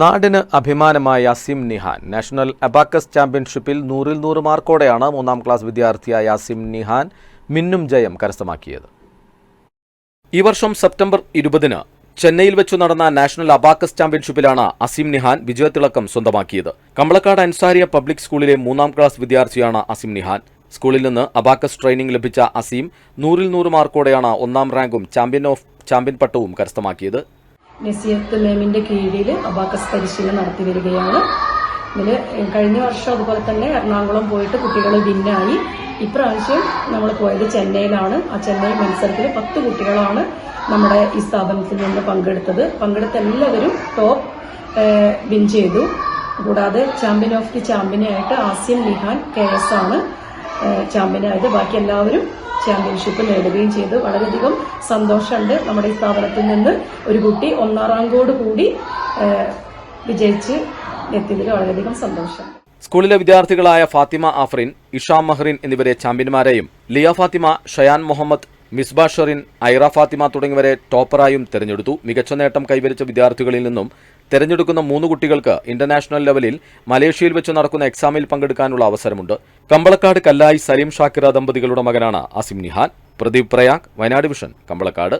നാടിന് അഭിമാനമായ Asim നിഹാൻ national abacus ചാമ്പ്യൻഷിപ്പിൽ നൂറിൽ നൂറ് മാർക്കോടെയാണ് മൂന്നാം ക്ലാസ് വിദ്യാർത്ഥിയായ അസിം നിഹാൻ മിന്നും ജയം കരസ്ഥമാക്കിയത്. ഈ വർഷം സെപ്റ്റംബർ ഇരുപതിന് ചെന്നൈയിൽ വെച്ചു നടന്ന നാഷണൽ അബാക്കസ് ചാമ്പ്യൻഷിപ്പിലാണ് അസിം നിഹാൻ വിജയത്തിളക്കം സ്വന്തമാക്കിയത്. കമ്പളക്കാട് അൻസാരിയ പബ്ലിക് സ്കൂളിലെ മൂന്നാം ക്ലാസ് വിദ്യാർത്ഥിയാണ് അസിം നിഹാൻ. സ്കൂളിൽ നിന്ന് അബാക്കസ് ട്രെയിനിംഗ് ലഭിച്ച അസീം നൂറിൽ നൂറ് മാർക്കോടെയാണ് ഒന്നാം റാങ്കും ചാമ്പ്യൻ ഓഫ് ചാമ്പ്യൻ പട്ടവും കരസ്ഥമാക്കിയത്. നസിയത്ത് മേമിന്റെ കീഴിൽ അബാക്കസ് പരിശീലനം നടത്തി വരികയാണ്. ഇതിൽ കഴിഞ്ഞ വർഷം അതുപോലെ തന്നെ എറണാകുളം പോയിട്ട് കുട്ടികൾ വിന്നായി. ഇപ്രാവശ്യം നമ്മൾ പോയത് ചെന്നൈയിലാണ്. ആ ചെന്നൈ മത്സരത്തിൽ പത്ത് കുട്ടികളാണ് നമ്മുടെ ഈ സ്ഥാപനത്തിൽ നിന്ന് പങ്കെടുത്തത്. പങ്കെടുത്ത എല്ലാവരും ടോപ്പ് വിൻ ചെയ്തു. കൂടാതെ ചാമ്പ്യൻ ഓഫ് ദി ചാമ്പ്യനായിട്ട് ആസിയം നിഹാൻ കെ എസ് ആണ് ചാമ്പ്യനായത് ബാക്കി എല്ലാവരും ചാമ്പ്യൻഷിപ്പ് നേടുകയും ചെയ്തു. വളരെയധികം സന്തോഷമുണ്ട് നമ്മുടെ ഈ സ്ഥാപനത്തിൽ നിന്ന്. ഒരു കുട്ടി ഒന്നാം റാങ്കോട് കൂടി വിജയിച്ച് എത്തിയതിൽ വളരെയധികം സന്തോഷം. സ്കൂളിലെ വിദ്യാർത്ഥികളായ ഫാത്തിമ ആഫ്രിൻ ഇഷാം മഹ്റിൻ എന്നിവരെ ചാമ്പ്യന്മാരെയും ലിയ ഫാത്തിമ ഷയാൻ മുഹമ്മദ് മിസ്ബാ ഷെറിൻ ഐറ ഫാത്തിമ തുടങ്ങിയവരെ ടോപ്പറായും തെരഞ്ഞെടുത്തു. മികച്ച നേട്ടം കൈവരിച്ച വിദ്യാർത്ഥികളിൽ നിന്നും തെരഞ്ഞെടുക്കുന്ന മൂന്ന് കുട്ടികൾക്ക് ഇന്റർനാഷണൽ ലെവലിൽ മലേഷ്യയിൽ വെച്ച് നടക്കുന്ന എക്സാമിൽ പങ്കെടുക്കാനുള്ള അവസരമുണ്ട്. കമ്പളക്കാട് കല്ലായി സലീം ഷാക്കിറ ദമ്പതികളുടെ മകനാണ് അസിം നിഹാൻ. പ്രദീപ് പ്രയാഗ് വയനാട് വിഷൻ കമ്പളക്കാട്.